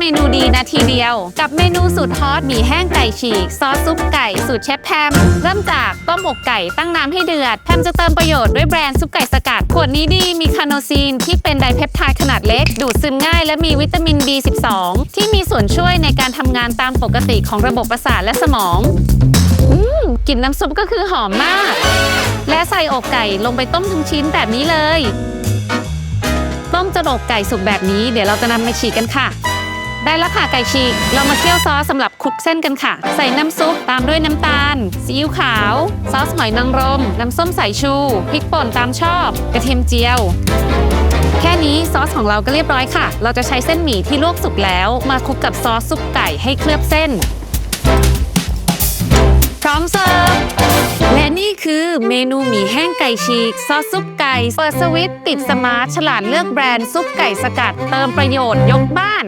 เมนูดีนาทีเดียว กับเมนูสูตรฮอตหมี่แห้งไก่ฉีก ซอสซุปไก่สูตรเชฟแพม เริ่มจากต้มอกไก่ตั้งน้ำให้เดือด แพมจะเติมประโยชน์ด้วยแบรนด์ซุปไก่สกัด ขวดนี้ดีมีคาโนซีนที่เป็นไดเพปไทด์ขนาดเล็ก ดูดซึมง่ายและมีวิตามิน B12 ที่มีส่วนช่วยในการทำงานตามปกติของระบบประสาทและสมองอกลิ่นน้ำซุปก็คือหอมมาก และใส่อกไก่ลงไปต้มทั้งชิ้นแบบนี้เลย ต้มจนอกไก่สุกแบบนี้ เดี๋ยวเราจะนำไปฉีกกันค่ะ ได้แล้วค่ะไก่ฉีก เรามาเคี่ยวซอสสำหรับคลุกเส้นกันค่ะ ใส่น้ำซุปตามด้วยน้ำตาล ซีอิ๊วขาว ซอสหอยนางรม น้ำส้มสายชู พริกป่นตามชอบ กระเทียมเจียว แค่นี้ซอสของเราก็เรียบร้อยค่ะ เราจะใช้เส้นหมี่ที่ลวกสุกแล้ว มาคลุกกับซอสซุปไก่ให้เคลือบเส้น พร้อมเสิร์ฟ และนี่คือเมนูหมี่แห้งไก่ฉีก ซอสซุปไก่ เปิดสวิตติดสมาร์ทฉลาดเลือกแบรนด์ซุปไก่สกัด เติมประโยชน์ยกบ้าน